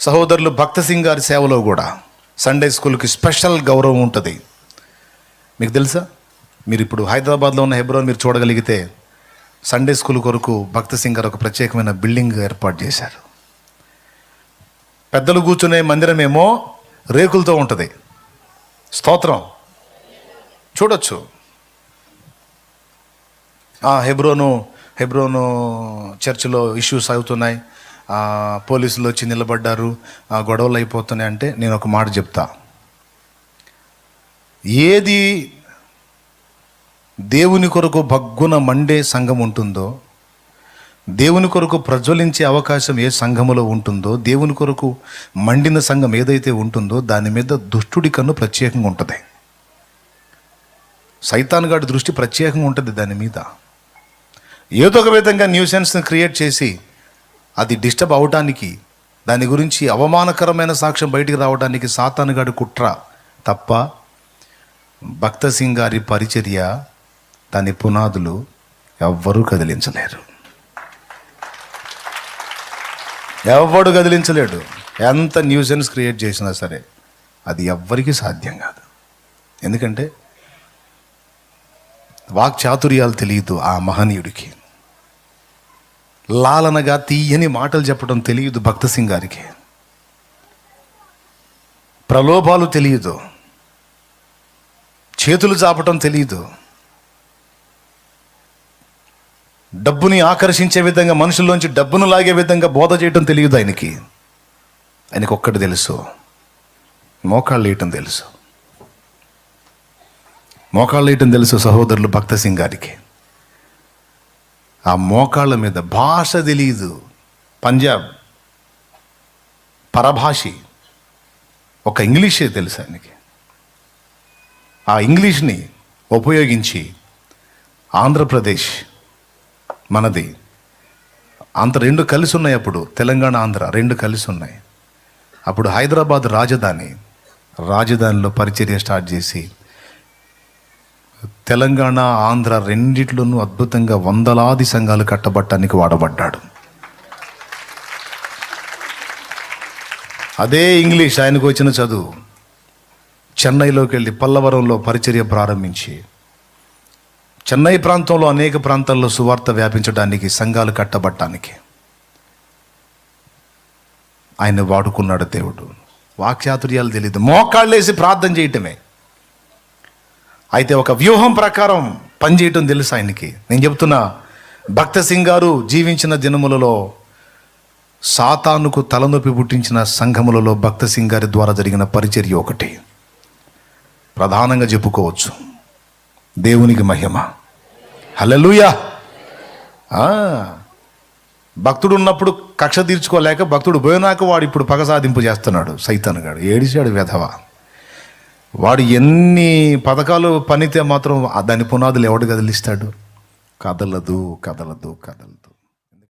సహోదరులు భక్త సింగ్ గారి సేవలో కూడా సండే స్కూల్కి స్పెషల్ గౌరవం ఉంటుంది. మీకు తెలుసా? మీరు ఇప్పుడు హైదరాబాద్లో ఉన్న హెబ్రోన్ మీరు చూడగలిగితే సండే స్కూల్ కొరకు భక్త సింగ్ గారు ఒక ప్రత్యేకమైన బిల్డింగ్ ఏర్పాటు చేశారు. పెద్దలు కూర్చునే మందిరమేమో రేకులతో ఉంటుంది. స్తోత్రం. చూడొచ్చు. హెబ్రోను హెబ్రోను చర్చిలో ఇష్యూస్ అవుతున్నాయి. పోలీసులు వచ్చి నిలబడ్డారు. ఆ, గొడవలు అయిపోతున్నాయి అంటే నేను ఒక మాట చెప్తా. ఏది దేవుని కొరకు భగ్గున మండే సంఘం ఉంటుందో దేవుని కొరకు ప్రజ్వలించే అవకాశం ఏ సంఘములో ఉంటుందో దేవుని కొరకు మండిన సంఘం ఏదైతే ఉంటుందో దాని మీద దుష్టుడి కన్ను ప్రత్యేకంగా ఉంటుంది. సైతాన్గాడి దృష్టి ప్రత్యేకంగా ఉంటుంది దాని మీద. ఏదో ఒక విధంగా న్యూసెన్స్ని క్రియేట్ చేసి అది డిస్టర్బ్ అవడానికి దాని గురించి అవమానకరమైన సాక్ష్యం బయటికి రావడానికి సాతానుగాడి కుట్ర తప్ప భక్త సింగ్ గారి పరిచర్య దాని పునాదులు ఎవ్వరూ కదిలించలేరు. ఎవ్వడు కదిలించలేడు. ఎంత న్యూసెన్స్ క్రియేట్ చేసినా సరే అది ఎవ్వరికి సాధ్యం కాదు. ఎందుకంటే వాక్చాతుర్యాలు తెలియదు ఆ మహనీయుడికి. లాలనగా తీయని మాటలు చెప్పడం తెలియదు భక్త సింగ్ గారికి. ప్రలోభాలు తెలియదు. చేతులు చాపటం తెలియదు. డబ్బుని ఆకర్షించే విధంగా మనుషుల్లోంచి డబ్బును లాగే విధంగా బోధ చేయటం తెలియదు ఆయనకి. ఆయనకు ఒక్కటి తెలుసు. మోకాళ్ళు వేయటం తెలుసు. మోకాళ్ళు వేయటం తెలుసు సహోదరులు భక్త సింగ్ గారికి. ఆ మోకాళ్ళ మీద భాష తెలియదు పంజాబ్. పరభాషి. ఒక ఇంగ్లీషే తెలుసు ఆయనకి ఆ ఇంగ్లీష్ని ఉపయోగించి ఆంధ్రప్రదేశ్ మనది. అంత రెండు కలిసి ఉన్నాయి అప్పుడు. తెలంగాణ ఆంధ్ర రెండు కలిసి ఉన్నాయి. అప్పుడు హైదరాబాద్ రాజధాని రాజధానిలో పరిచర్య స్టార్ట్ చేసి తెలంగాణ ఆంధ్ర రెండిట్లోనూ అద్భుతంగా వందలాది సంఘాలు కట్టబట్టడానికి వాడబడ్డాడు. అదే ఇంగ్లీష్ ఆయనకు వచ్చిన చదువు. చెన్నైలోకి వెళ్ళి పల్లవరంలో పరిచర్య ప్రారంభించి చెన్నై ప్రాంతంలో అనేక ప్రాంతాల్లో సువార్త వ్యాపించడానికి సంఘాలు కట్టబట్టానికి ఆయన వాడుకున్నాడు దేవుడు. వాక్యాతుర్యాలు తెలియదు మోకాళ్ళేసి ప్రార్థన చేయటమే. అయితే ఒక వ్యూహం ప్రకారం పనిచేయటం తెలుసు ఆయనకి. నేను చెప్తున్నా భక్త సింగ్ గారు జీవించిన దినములలో సాతానుకు తలనొప్పి పుట్టించిన సంఘములలో భక్త సింగ్ గారి ద్వారా జరిగిన పరిచర్య ఒకటి. ప్రధానంగా చెప్పుకోవచ్చు. దేవునికి మహిమ. హలలుయా భక్తుడు ఉన్నప్పుడు కక్ష తీర్చుకోలేక భక్తుడు పోయినాక వాడు ఇప్పుడు పగ సాధింపు చేస్తున్నాడు సైతాన్ గాడు. ఏడిచాడు వెధవా. వాడు ఎన్ని పథకాలు పనితే మాత్రం దాని పునాదులు ఎవడు కదిలిస్తాడు? కదలదు కదలదు కదలదు.